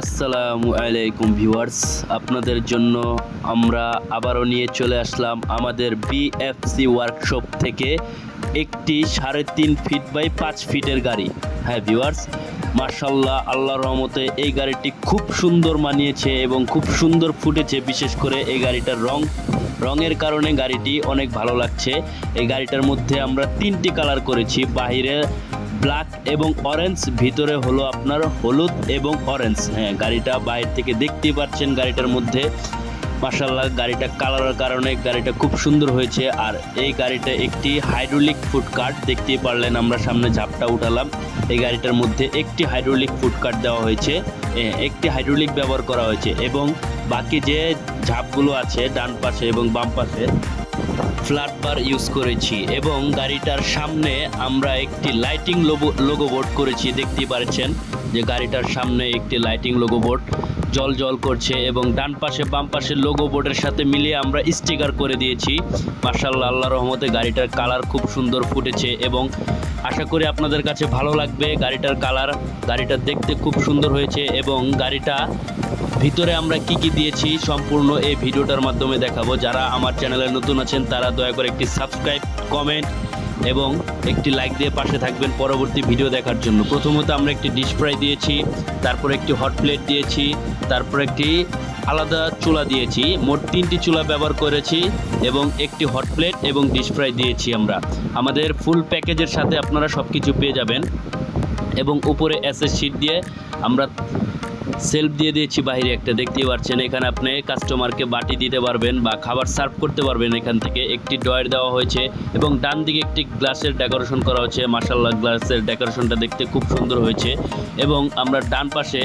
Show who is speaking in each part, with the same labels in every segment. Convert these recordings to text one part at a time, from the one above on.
Speaker 1: আসসালামু আলাইকুম ভিউয়ার্স, আপনাদের জন্য আমরা আবারও নিয়ে চলে আসলাম আমাদের বিএফসি ওয়ার্কশপ থেকে একটি সাড়ে তিন ফিট বাই পাঁচ ফিটের গাড়ি। হ্যাঁ ভিউয়ার্স মার্শাল্লাহ আল্লাহর রহমতে এই গাড়িটি খুব সুন্দর মানিয়েছে এবং খুব সুন্দর ফুটেছে, বিশেষ করে এই গাড়িটার রং। রঙের কারণে গাড়িটি অনেক ভালো লাগছে। এই গাড়িটার মধ্যে আমরা তিনটি কালার করেছি, বাহিরে ব্ল্যাক এবং অরেঞ্জ, ভিতরে হলো আপনার হলুদ এবং অরেঞ্জ। হ্যাঁ গাড়িটা বাইরে থেকে দেখতে পাচ্ছেন গাড়িটার মধ্যে। মাসাল্লাহ গাড়িটা কালারের কারণে গাড়িটা খুব সুন্দর হয়েছে। আর এই গাড়িটা একটি হাইড্রোলিক ফুড কার্ট, দেখতেই পারলেন আমরা সামনে ঝাপটা উঠালাম। এই গাড়িটার মধ্যে একটি হাইড্রোলিক ফুড কার্ট দেওয়া হয়েছে। একটি হাইড্রোলিক ব্যবহার করা হয়েছে এবং বাকি যে ঝাপগুলো আছে, ডান পাশে এবং বাম পাশে, ফ্ল্যাট বার ইউজ করেছি এবং গাড়িটার সামনে আমরা একটি লাইটিং লোগো লোগো বোর্ড করেছি দেখতে পাচ্ছেন যে গাড়িটার সামনে একটি লাইটিং লোগো বোর্ড জল জল করছে এবং ডান পাশে বাম পাশের লোগো বোর্ডের সাথে মিলিয়ে আমরা স্টিকার করে দিয়েছি। মার্শাল্লাহ আল্লাহ রহমতে গাড়িটার কালার খুব সুন্দর ফুটেছে এবং আশা করি আপনাদের কাছে ভালো লাগবে গাড়িটার কালার গাড়িটা দেখতে খুব সুন্দর হয়েছে এবং গাড়িটা ভিতরে আমরা কি কি দিয়েছি সম্পূর্ণ এই ভিডিওটার মাধ্যমে দেখাবো। যারা আমার চ্যানেলে নতুন আছেন, তারা দয়া করে একটি সাবস্ক্রাইব কমেন্ট এবং একটি লাইক দিয়ে পাশে থাকবেন পরবর্তী ভিডিও দেখার জন্য। প্রথমত আমরা একটি ডিশ ফ্রাই দিয়েছি, তারপর একটি হট প্লেট দিয়েছি, তারপর একটি আলাদা চুলা দিয়েছি। মোট তিনটি চুলা ব্যবহার করেছি এবং একটি হট প্লেট এবং ডিশ ফ্রাই দিয়েছি আমরা। আমাদের ফুল প্যাকেজের সাথে আপনারা সব কিছু পেয়ে যাবেন এবং উপরে এসএস শিট দিয়ে আমরা সেলফ দিয়ে দিয়েছি বাইরে একটা। দেখতেই পাচ্ছেন, এখানে আপনি কাস্টমারকে বাটি দিতে পারবেন বা খাবার সার্ভ করতে পারবেন এখান থেকে। একটি ডয়ার দেওয়া হয়েছে এবং ডান দিকে একটি গ্লাসের ডেকোরেশন করা হয়েছে। মার্শাল্লাহ গ্লাসের ডেকোরেশনটা দেখতে খুব সুন্দর হয়েছে এবং আমরা ডান পাশে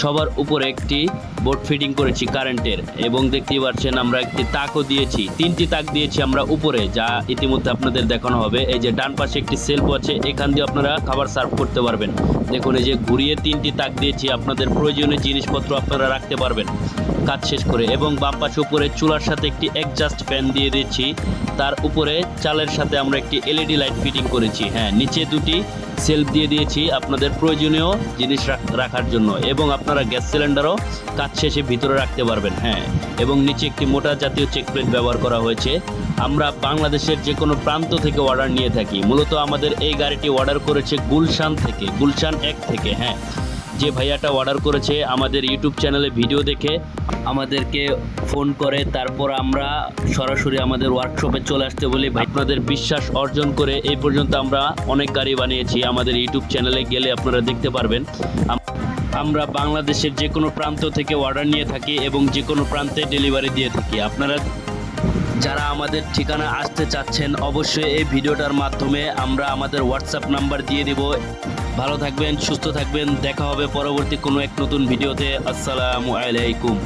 Speaker 1: সবার উপরে একটি বোর্ড ফিটিং করেছি কারেন্টের এবং দেখতেই পাচ্ছেন আমরা একটি তাকও দিয়েছি, তিনটি তাক দিয়েছি আমরা উপরে, যা ইতিমধ্যে আপনাদের দেখানো হবে। এই যে ডান পাশে একটি সেলফ আছে, এখান দিয়ে আপনারা খাবার সার্ভ করতে পারবেন। দেখুন, এই যে ঘুরিয়ে তিনটি তাক দিয়েছি, আপনাদের প্রয়োজনীয় জিনিসপত্র আপনারা রাখতে পারবেন। কাজ শেষ করে, এবং বাম পাশে উপরে চুলার সাথে একটি একজাস্ট ফ্যান দিয়ে দিচ্ছি। তার উপরে চালের সাথে আমরা একটি এলইডি লাইট ফিটিং করেছি। হ্যাঁ নিচে দুটি সেলফ দিয়ে দিয়েছি আপনাদের প্রয়োজনীয় জিনিস রাখ- রাখার জন্য, এবং আপনারা গ্যাস সিলিন্ডারও কাজ শেষে ভিতরে রাখতে পারবেন হ্যাঁ। এবং নিচে একটি মোটা জাতীয় চেক প্লেট ব্যবহার করা হয়েছে। আমরা বাংলাদেশের যে কোনো প্রান্ত থেকে অর্ডার নিয়ে থাকি। মূলত আমাদের এই গাড়িটি অর্ডার করেছে গুলশান থেকে, গুলশান এক থেকে হ্যাঁ। যে ভাইয়াটা অর্ডার করেছে আমাদের ইউটিউব চ্যানেলে ভিডিও দেখে, আমাদেরকে ফোন করে, তারপর আমরা সরাসরি আমাদের ওয়ার্কশপে চলে আসতে বলি। আপনাদের বিশ্বাস অর্জন করে এই পর্যন্ত আমরা অনেক গাড়ি বানিয়েছি। আমাদের ইউটিউব চ্যানেলে গেলে আপনারা দেখতে পারবেন। আমরা বাংলাদেশের যে কোনো প্রান্ত থেকে অর্ডার নিয়ে থাকি এবং যে কোনো প্রান্তে ডেলিভারি দিয়ে থাকি। আপনারা যারা আমাদের ঠিকানা আসতে চাচ্ছেন, অবশ্যই এই ভিডিওটার মাধ্যমে আমরা আমাদের হোয়াটসঅ্যাপ নাম্বার দিয়ে দিব। ভালো থাকবেন, সুস্থ থাকবেন। দেখা হবে পরবর্তী কোনো এক নতুন ভিডিওতে। আসসালামু আলাইকুম।